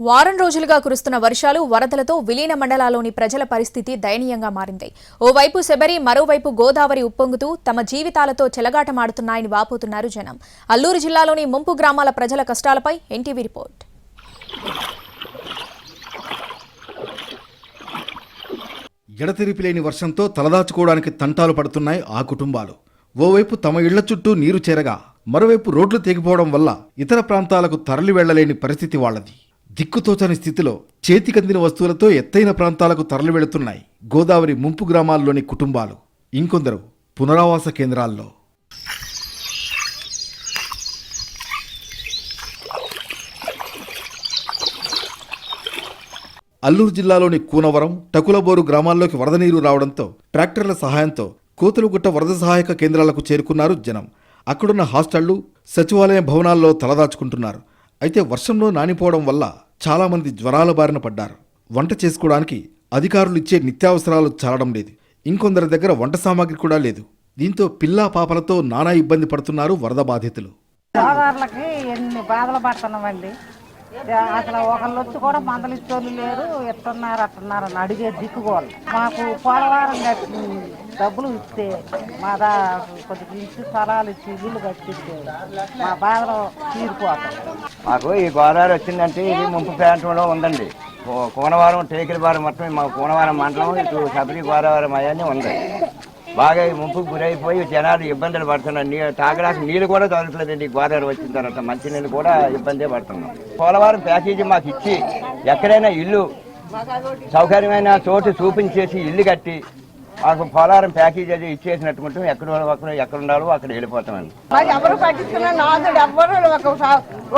వారం రోజులుగా కురుస్తున్న వర్షాలు వరదలతో విలీన మండలాలోని ప్రజల పరిస్థితి దయనీయంగా మారింది. ఓవైపు శబరి మరోవైపు గోదావరి ఉప్పొంగుతూ తమ జీవితాలతో చెలగాటమాడుతున్నాయని వాపోతున్నారు జనం. అల్లూరు జిల్లాలోని ముంపు గ్రామాల ప్రజల కష్టాలపై ఎన్టీవీ రిపోర్ట్. ఎడతెరిపిలేని వర్షంతో తలదాచుకోవడానికి తంటాలు పడుతున్నాయి ఆ కుటుంబాలు. ఓవైపు తమ ఇళ్ళ చుట్టూ నీరు చేరగా మరోవైపు రోడ్లు తెగిపోవడం వల్ల ఇతర ప్రాంతాలకు తరలి వెళ్ళలేని పరిస్థితి వాళ్ళది. దిక్కుతోచని స్థితిలో చేతికందిన వస్తువులతో ఎత్తైన ప్రాంతాలకు తరలి వెళుతున్నాయి గోదావరి ముంపు గ్రామాల్లోని కుటుంబాలు. ఇంకొందరు పునరావాస కేంద్రాల్లో. అల్లూరు జిల్లాలోని కూనవరం టకులబోరు గ్రామాల్లోకి వరద నీరు రావడంతో ట్రాక్టర్ల సహాయంతో కోతులుగుట్ట వరద సహాయక కేంద్రాలకు చేరుకున్నారు జనం. అక్కడున్న హాస్టళ్ళు సచివాలయ భవనాల్లో తలదాచుకుంటున్నారు. అయితే వర్షంలో నానిపోవడం వల్ల చాలామంది జ్వరాల బారిన పడ్డారు. వంట చేసుకోవడానికి అధికారులు ఇచ్చే నిత్యావసరాలు చాలడం లేదు. ఇంకొందరి దగ్గర వంట సామాగ్రి కూడా లేదు. దీంతో పిల్లా పాపలతో నానా ఇబ్బంది పడుతున్నారు వరద బాధితులు. సోదరులకి ఎన్ని బాధలు పడుతున్నామండి? అసలు ఒకళ్ళు వచ్చి కూడా మందలు ఇచ్చోళ్ళు లేరు. ఎట్టున్నారు అట్టున్నారు అని అడిగే దిక్కుకోవాలి మాకు పోలవారం కట్టి డబ్బులు ఇస్తే మా దా కొద్దిగా ఇచ్చి స్థలాలు ఇచ్చి ఇల్లు కట్టిస్తే మా బాధలో తీరిపోతాం. మాకు ఈ గోదావరి వచ్చిందంటే ఇది ముంపు ప్రాంతంలో ఉందండి. కోనవరం టేకిలవారం మొత్తం మా కోనవరం మండలం ఇటు శబరి గోదావరం అవన్నీ ఉంది. బాగా ముంపు ముంపుకు గురైపోయి జనాలు ఇబ్బందులు పడుతున్నారు. నీ తాగడానికి నీళ్ళు కూడా దొరకలేదండి గోదావరి వచ్చిన తర్వాత మంచినీళ్ళు కూడా ఇబ్బందే పడుతున్నాం. పోలవరం ప్యాకేజీ మాకు ఇచ్చి ఎక్కడైనా ఇల్లు సౌకర్యమైన చోటు చూపించేసి ఇల్లు కట్టి మాకు పోలవరం ప్యాకేజీ అది ఇచ్చేసినట్టు ఎక్కడ అక్కడ ఎక్కడ ఉండాలో అక్కడ వెళ్ళిపోతామండి. మరి ఎవరు పట్టించుకున్న నాదుడు ఎవ్వరు ఒక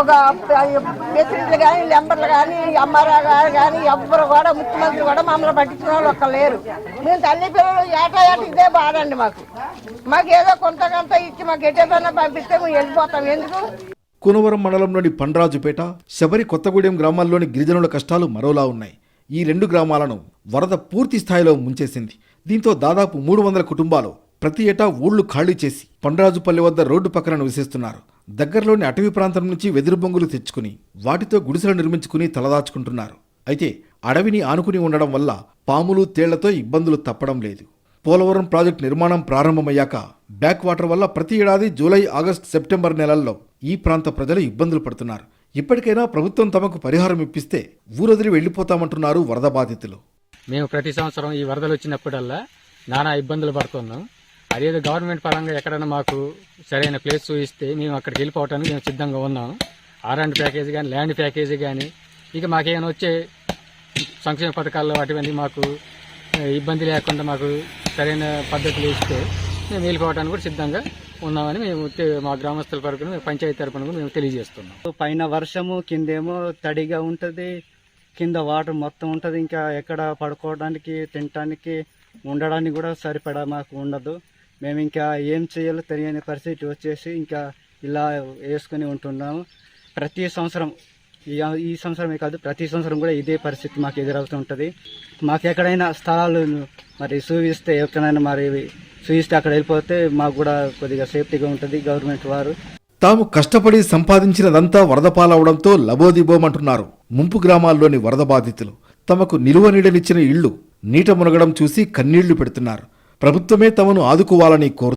ఒక ప్రెసిడెంట్లు కానీ మెంబర్లు కానీ ఎంఆర్ఆ గారు కానీ ఎవ్వరు కూడా ముఖ్యమంత్రి కూడా మమ్మల్ని పట్టించుకున్న వాళ్ళు ఒక్క లేరు. మేము తల్లి పిల్లలు ఏటా ఏట ఇదే బాధ అండి మాకు. మాకు ఏదో కొంత కొంత ఇచ్చి మాకు ఎటేదన్నా పంపిస్తే మేము వెళ్ళిపోతాం. ఎందుకు? కునవరం మండలంలోని పండ్రాజుపేట శబరి కొత్తగూడెం గ్రామాల్లోని గిరిజనుల కష్టాలు మరోలా ఉన్నాయి. ఈ రెండు గ్రామాలను వరద పూర్తి స్థాయిలో ముంచేసింది. దీంతో దాదాపు మూడు వందల కుటుంబాలు ప్రతి ఏటా ఊళ్ళు ఖాళీ చేసి పండరాజుపల్లి వద్ద రోడ్డు పక్కన నివసిస్తున్నారు. దగ్గరలోని అటవీ ప్రాంతం నుంచి వెదురు బొంగులు తెచ్చుకుని వాటితో గుడిసెలు నిర్మించుకుని తలదాచుకుంటున్నారు. అయితే అడవిని ఆనుకుని ఉండడం వల్ల పాములు తేళ్ళతో ఇబ్బందులు తప్పడం లేదు. పోలవరం ప్రాజెక్టు నిర్మాణం ప్రారంభమయ్యాక బ్యాక్ వాటర్ వల్ల ప్రతి ఏడాది జూలై ఆగస్టు సెప్టెంబర్ నెలల్లో ఈ ప్రాంత ప్రజలు ఇబ్బందులు పడుతున్నారు. ఇప్పటికైనా ప్రభుత్వం తమకు పరిహారం ఇప్పిస్తే ఊరొదిలి వెళ్ళిపోతామంటున్నారు వరద బాధితులు. మేము ప్రతి సంవత్సరం ఈ వరదలు వచ్చినప్పుడల్లా నానా ఇబ్బందులు పడుతున్నాం. అదేదో గవర్నమెంట్ పరంగా ఎక్కడైనా మాకు సరైన ప్లేస్ చూపిస్తే మేము అక్కడికి వెళ్ళిపోవటానికి మేము సిద్ధంగా ఉన్నాం. ఆర్ అండ్ ప్యాకేజీ కానీ ల్యాండ్ ప్యాకేజీ కానీ ఇక మాకేమైనా వచ్చే సంక్షేమ పథకాల్లో అటువంటి మాకు ఇబ్బంది లేకుండా మాకు సరైన పద్ధతులు ఇస్తే మేము వెళ్ళిపోవడానికి కూడా సిద్ధంగా ఉన్నామని మేము మా గ్రామస్తుల తరపున మేము పంచాయతీ తరపున మేము తెలియజేస్తున్నాం. పైన వర్షము కిందేమో తడిగా ఉంటుంది. కింద వాటర్ మొత్తం ఉంటుంది. ఇంకా ఎక్కడ పడుకోవడానికి తినడానికి ఉండడానికి కూడా సరిపడా మాకు ఉండదు. మేము ఇంకా ఏం చేయాలో తెలియని పరిస్థితి వచ్చేసి ఇంకా ఇలా వేసుకుని ఉంటున్నాము. ప్రతి సంవత్సరం ఈ ఈ సంవత్సరమే కాదు ప్రతి సంవత్సరం కూడా ఇదే పరిస్థితి మాకు ఎదురవుతూ ఉంటుంది. మాకు ఎక్కడైనా స్థలాలు మరి చూపిస్తే ఎక్కడైనా మరి చూపిస్తే అక్కడ వెళ్ళిపోతే మాకు కూడా కొద్దిగా సేఫ్టీగా ఉంటుంది గవర్నమెంట్ వారు. తాము కష్టపడి సంపాదించినదంతా వరద పాలవడంతో లబోదిబోమంటున్నారు. ముంపు గ్రామాల్లోని వరద బాధితులు తమకు నిలువ నీడనిచ్చిన ఇళ్ళు నీట మునగడం చూసి కన్నీళ్ళు పెడుతున్నారు. ప్రభుత్వమే తమను ఆదుకోవాలని కోరు